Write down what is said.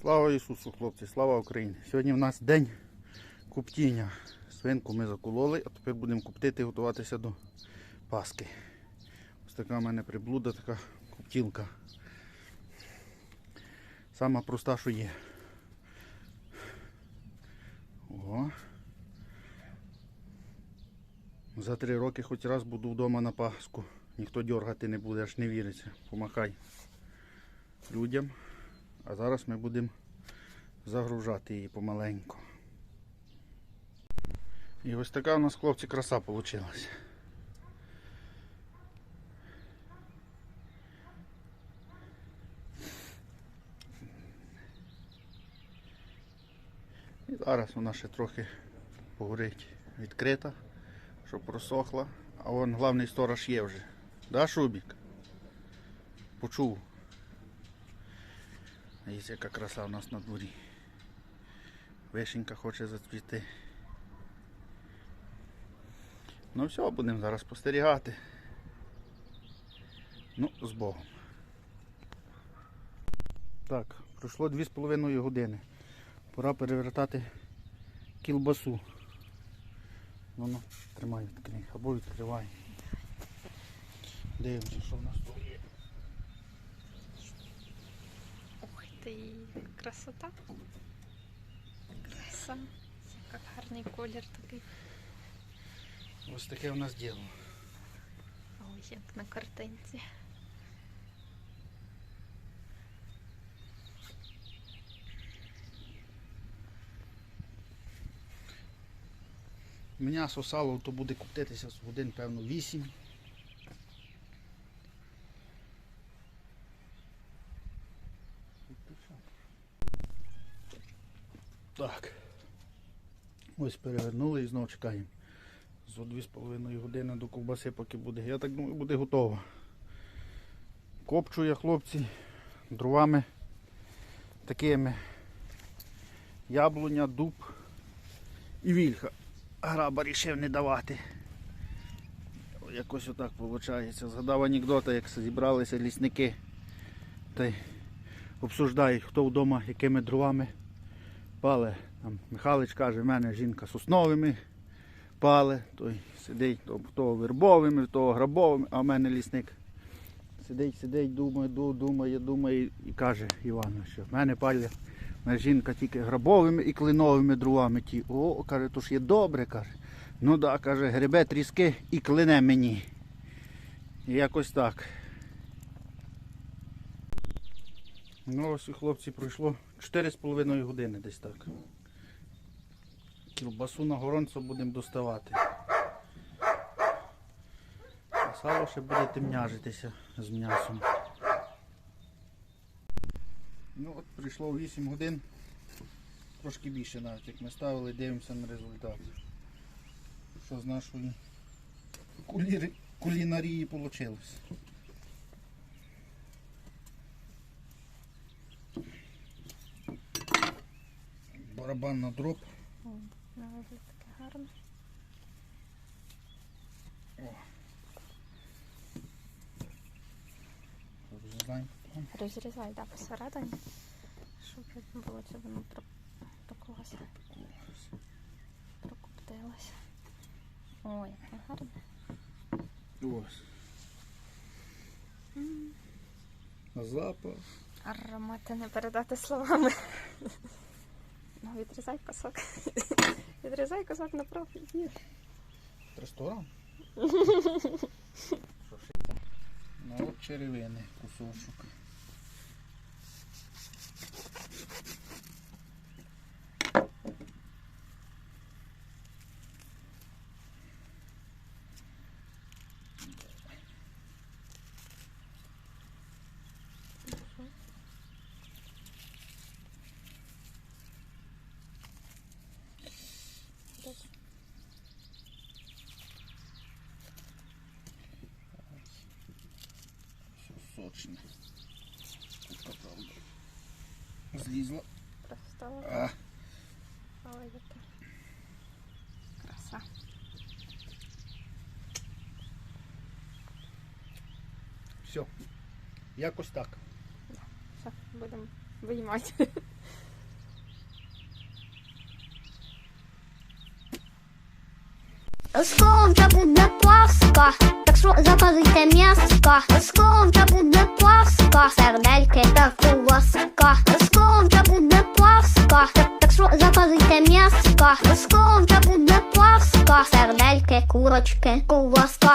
Слава Ісусу, хлопці, слава Україні! Сьогодні в нас день куптіння. Свинку ми закололи, а тепер будемо куптити і готуватися до Паски. Ось така в мене приблуда, така куптілка. Сама проста, що є. Ого. За три роки хоч раз буду вдома на Пасху. Ніхто дергати не буде, аж не віриться. Помахай людям. А зараз ми будемо загружати її помаленьку. І ось така у нас, хлопці, краса вийшла. І зараз вона ще трохи погорить відкрита, щоб просохла. А вон головний сторож є вже. Да, Шубік? Почув. Дивіться, яка краса у нас на дворі. Вишенька хоче зацвіти. Ну все, будемо зараз спостерігати. Ну, з Богом. Так, пройшло 2,5 години. Пора перевертати кілбасу. Ну, ну, тримай відкрий, або відкривай. Дивимося, що в нас тут є. Ух ти, красота. Краса. Як гарний колір такий. Ось таке у нас діло. Ой, як на картинці. М'ясо, сало, то буде коптитися з годин, певно, 8. Так. Ось перевернули і знову чекаємо. За 2,5 години до ковбаси поки буде. Я так думаю, буде готово. Копчу я, хлопці, дровами такими. Яблуня, дуб і вільха граба рішив не давати. Якось отак виходить. Згадав анекдота, як зібралися лісники та й обсуждають, хто вдома якими дровами пале. Там Михайлович каже, в мене жінка сосновими пале, той сидить, то, того вербовими, того грабовими, а в мене лісник. Сидить, сидить, думає, думає, думає і каже Івану, що в мене паля Моя жінка тільки грабовими і клиновими дровами ті. О, каже, то ж є добре, каже. Ну да, каже, гребе тріски і клине мені. І якось так. Ну ось хлопці пройшло 4,5 години десь так. Кілбасу на горонцо будемо доставати. А сало ще буде темняжитися з м'ясом. Ну от прийшло 8 годин, трошки більше навіть, як ми ставили, дивимося на результат. Що з нашої куліри, кулінарії вийшло. Барабан на дроб. О, на таке гарне. Розрізаємо. Розрізай, да, посередині, щоб видно було, чи воно пропеклося, прокоптилося. Ой, яке гарне. Ось. Запах. Аромати не передати словами. Ну, відрізай кусок. Відрізай кусок на профіль. Ресторан? Ну от черевини, кусочок. точно. Курка, правда. Злізла. А. Але краса. Все. Якось так. Все, будемо виймати. Осколом буде плавська, так что заказуйте м'яско. Осколом Пасха, сердельки та ковбаска. Скоро вже буде Пасха, так, що запалите м'яска. Скоро вже буде пласка, сердельки, курочки, ковбаска.